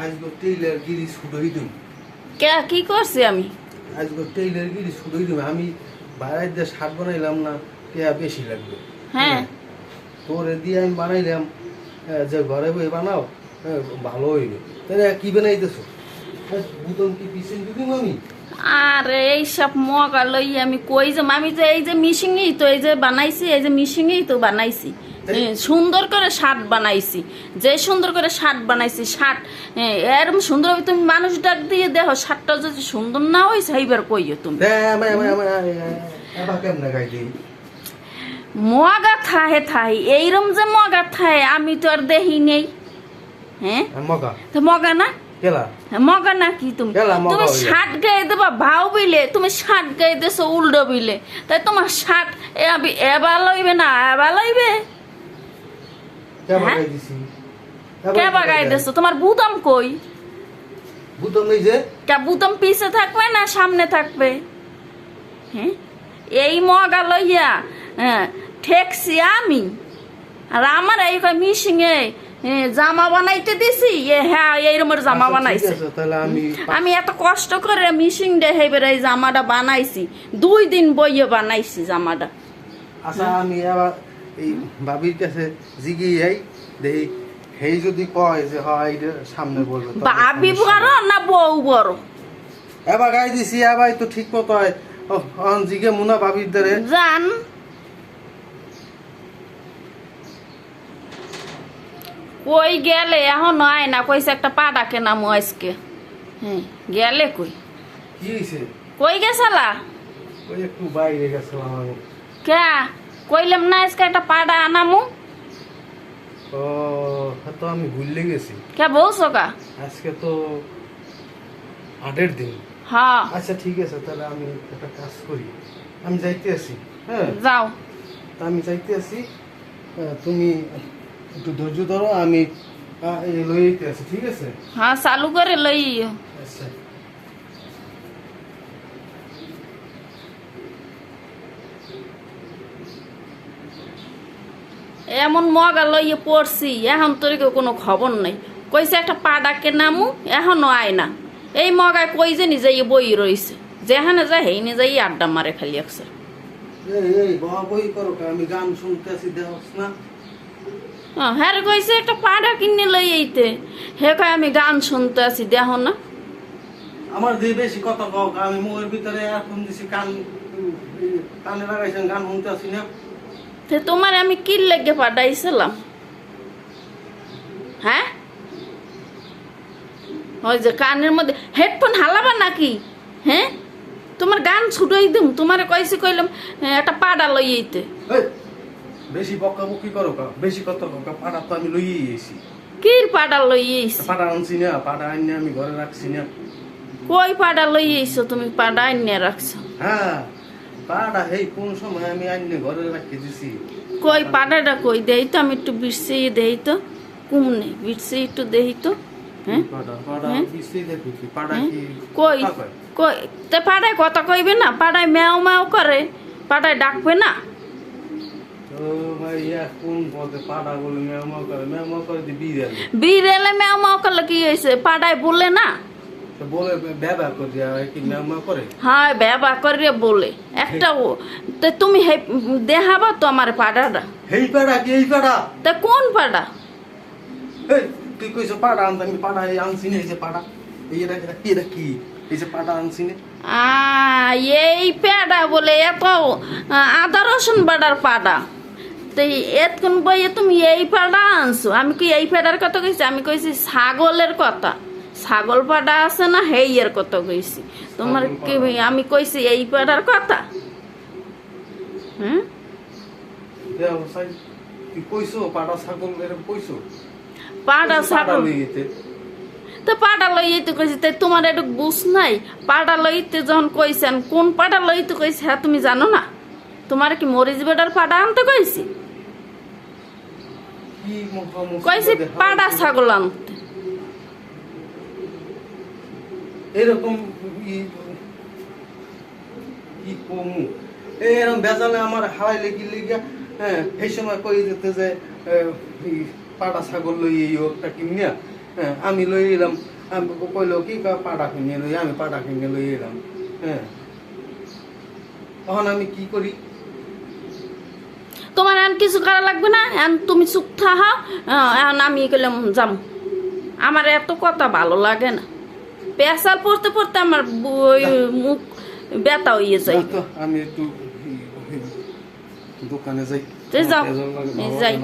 আজকে টেইলার গিরি ছুটোই দিম। কে কি করছি আমি? আজকে টেইলার গিরি ছুটোই দিম। আমি বাইরে দিয়ে শার্ট বানাইলাম না টিয়া বেশি লাগবে। হ্যাঁ। তোরে দিয়ে আমি বানাইলাম যে ঘরে বই বানাও ভালো হইবে। তাহলে কি বানাইতেছো? বুতন কি পিছন দিদিম আমি আরে এইসব মগা লই আমি কই যে আমি যে এই যে মিশিংই তো এই যে বানাইছি এই যে মিশিংই তো বানাইছি। সুন্দর করে শার্ট বানাইছি। যে সুন্দর করে শার্ট বানাইছি শার্ট এ, এরম সুন্দর তুমি মানুষ ডাক দিয়ে দেখো শার্টটা যদি সুন্দর না হয়েছে এইবার কইও তুমি। মগা থাহে থাই এইরম যে মগা থাহে আমি তো আর দেখি নেই। হ্যাঁ? মগা? না? মগা না কি তুমি? তুমি শার্ট গায়ে দেবা ভাও বিলে তুমি শার্ট গায়ে দেছো উল্টো বিলে তাই তোমার শার্ট এবার লইবে না এবার লইবে? হ্যাঁ? কে বাগাই দেছো? তোমার বুতাম কই? বুতন এই যে? কে বুতাম পিছে থাকবে না সামনে থাকবে? হ্যাঁ? এই মগা লইয়া হ্যাঁ ঠেকছি আমি। আর আমার এই মিশিংয়ে জামা বানাইতে দিছি? এ হ্যাঁ এইরকমের জামা আচ্ছা, বানাইছে। আমি এত কষ্ট করে মিশিং দেখাইবার এই জামাটা বানাইছি। দুই দিন বইয়ে বানাইছি জামাটা। আচ্ছা আমি আবার এই ভাবির কাছে জিগি যাই দেখি হেই যদি কয় যে হয় এটা সামনে বলবে সমস্যা বড় না বউ বড় এবার গাই দিছি এবার তো ঠিক মতো হয়। অন জিগে মুনা ভাবির দ্বারে। জান। কই গেলে? এখন আয় না কইছে একটা পাডা কেনামু আজকে। হ্যাঁ গেলে কই? কি হয়েছে কই গেছালা? ওই একটু বাইরে গেছিলাম আমি কে? কইলাম না আজকে একটা পাডা আনামু। ও হ্যাঁ তো আমি ভুললে গেছি। কে বলছো কা? আজকে তো আটের দিন। হ্যাঁ। আচ্ছা ঠিক আছে তাহলে আমি একটা কাজ করি। আমি যাইতে আছি হ্যাঁ? যাও। তা আমি যাইতে আছি আহ, তুমি একটু ধৈর্য ধরো আমি আহ, এই লই যেতে আছি ঠিক আছে? হ্যাঁ চালু করে লই ইয়ো। আচ্ছা। এমন মগা লইয়ে পড়ছি এখন তোর কেউ কোনো খবর নাই। কইছে একটা পাডাকে নামু এখনও আয় না। এই মগায় কই যে নিজে বই রইছে। যেখানে যায় হেইনে যাই আড্ডা মারে খালি দেওয়াস না। হ্যাঁ কইছে একটা পাডা কিনে লই এইতে হে কয় আমি গান শুনতে আছি দেহ না। আমার দিয়ে বেশি কথা কও আমি মুখের ভিতরে এখন দিছি কান কানে লাগাইছেন গান শুনতে আছি না। তে তোমার আমি কি লেগে পাঠাইছিলাম? হ্যাঁ? ওই যে কানের মধ্যে হেডফোন হালাবা নাকি? হ্যাঁ? তোমার গান ছুটোই দিম তোমার কইছি কইলাম একটা পাডা লই এইতে বেশি বকা বকি করো কা বেশি কথা কও কা, পাড়া তো আমি লইয়ে এসি কির পাডা লই আইছি? পাড়া আনছি না পাড়া আনিয়ে আমি ঘরে রাখছি না। কই পাডা লই আইছো তুমি পাডা আইনে রাখছো? হ্যাঁ। পাড়া হেই কোন সময় আমি আনিয়ে ঘরে দিছি? কই পাডাটা কই? দেই তো আমি একটু বিরসিয়ে দেই তো। কুমনে বিরসিয়ে একটু দেই তো। হ্যাঁ? হ্যাঁ? হ্যাঁ? কই? কই? তে পাড়ায় কথা কইবে না? পাড়ায় ম্যাও ম্যাও করে। পাড়ায় ডাকবে না? ম্যাও ম্যাও করলে কি হয়েছে? পাড়ায় বলে না? বলে ব্যবহার করে কি মেমা করে? হ্যাঁ করে বলে। একটা ও- তুমি হে দেখাবা তো আমার পাড়াটা। হেই পাড়া কি এই পাড়া? তা কোন পাড়া? এই তুই কইছো পাড়া আনতে আমি পাড়া এই আনছি না এই যে পাড়া। এই এটা এটা কি? এই যে পাড়া আনছি না। এই পেড়া বলে এত আদা রসুন বাড়ার পাড়া। তো এতক্ষণ বইয়ে তুমি এই পাড়া আনছো। আমি কি এই পেড়ার কথা কইছি? আমি কইছি ছাগলের কথা। ছাগল পাড়া আছে না হেইয়ের কথা কইছি। তোমার কি আমি কইছি এই পাড়ার কথা? কইছো? পাড়া ছাগল তো পাড়া লইতে কইছি তাই তোমার একটু বুঝ নাই? পাড়া লইতে যখন কইছেন কোন পাড়া লইতে কইছে হ্যাঁ তুমি জানো না? তোমার কি মরিচ বেটার পাড়া আনতে কইছি? কইছি দেখা ছাগল আনতে। এরকম কি কমু? এরকম বেজালে আমার হারাই লেগে লেগে হ্যাঁ এই সময় কই যেতে যে পাটা ছাগল লই এই ওটা কিনিয়া হ্যাঁ আমি লই এলাম। আমি কইলো, কি পাটা কিনে লই? আমি পাটা কিনে লই এলাম হ্যাঁ। তখন আমি কি করি? তোমার এখন কিছু করা লাগবে না? এখন তুমি চুপ থাহা এখন আমি গেলাম যাম। আমার এত কথা ভালো লাগে না। পেশাল পড়তে পড়তে আমার ওই মুখ ব্যথা হয়ে যায় আমি একটু দোকানে যাই যাও। যাই।